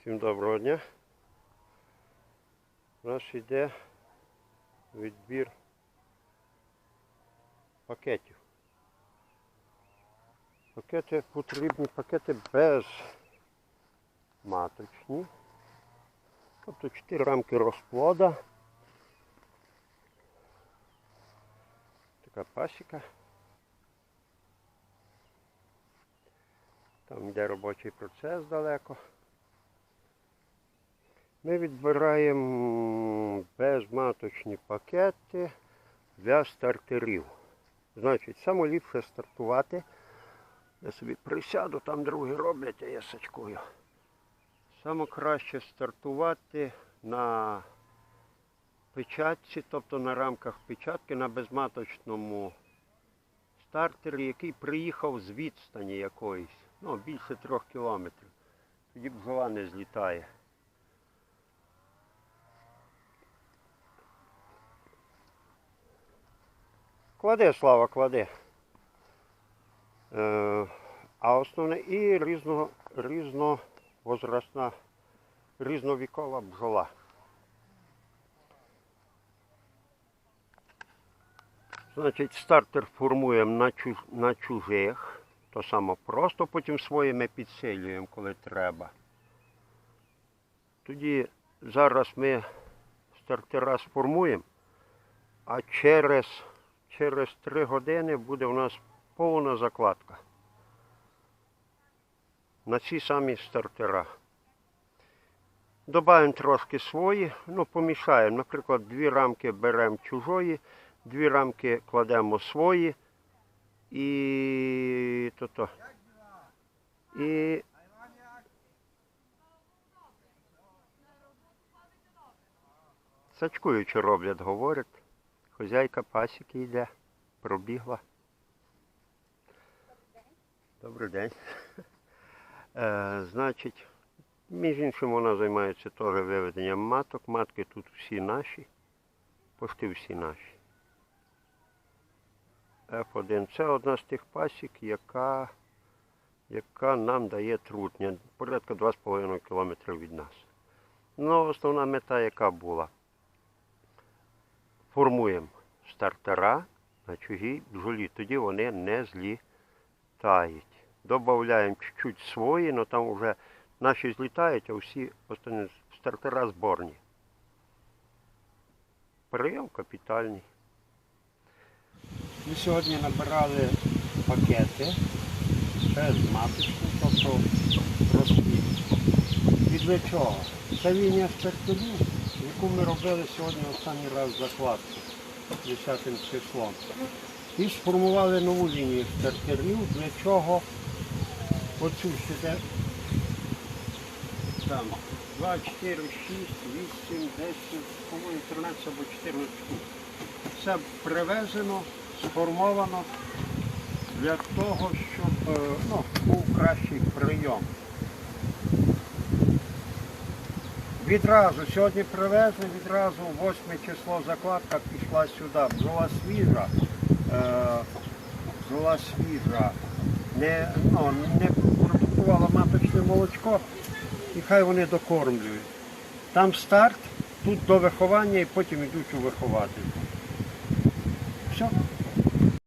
Всім доброго дня. У нас йде відбір пакетів. Пакети потрібні, пакети без маточні. Тобто 4 рамки розплода. Така пасіка. Там йде робочий процес далеко. Ми відбираємо безматочні пакети для стартерів. Значить, саме ліпше стартувати. Я собі присяду, там другі роблять, а я сачкую. Саме краще стартувати на печатці, тобто на рамках печатки на безматочному стартері, який приїхав з відстані якоїсь, ну, більше трьох кілометрів. Тоді бджола не злітає. Кладе, слава, кладе. Е, а основне і різно, різновозрастна, різновікова бджола. Значить, стартер формуємо на, чуж, на чужих. То саме просто, потім своїми підсилюємо, коли треба. Тоді зараз ми стартера сформуємо, а через, через 3 години буде у нас повна закладка. На ці самі стартера. Добавимо трошки свої, ну помішаємо. Наприклад, дві рамки беремо чужої, дві рамки кладемо свої і то-то. І сачкуючи роблять, говорять. Хозяйка пасіки йде, пробігла. Добрий день. Е, значить, між іншим вона займається теж виведенням маток. Матки тут всі наші, пошти всі наші. F1 це одна з тих пасік, яка, яка нам дає трутня, порядка 2,5 км від нас. Ну, основна мета яка була? Формуємо стартера на чужій бджолі, тоді вони не злітають. Добавляємо чуть-чуть свої, але там вже наші злітають, а всі останні стартера зборні. Прийом капітальний. Ми сьогодні набирали пакети без маточки, тобто розхід. І чого? Це лінія стартерів, яку ми робили сьогодні останній раз закладку 10 числом. І сформували нову лінію стартерів, для чого оцю там 2, 4, 6, 8, 10, по-моєму, 13 або 14 штук. Все привезено, сформовано для того, щоб е, ну, був кращий прийом. Відразу, сьогодні привезли, відразу 8 число закладка пішла сюди. Бджола свіжа, е, бджола свіжа, не, ну, не продукувала маточне молочко, і хай вони докормлюють. Там старт, тут до виховання і потім йдуть у вихователь. Все.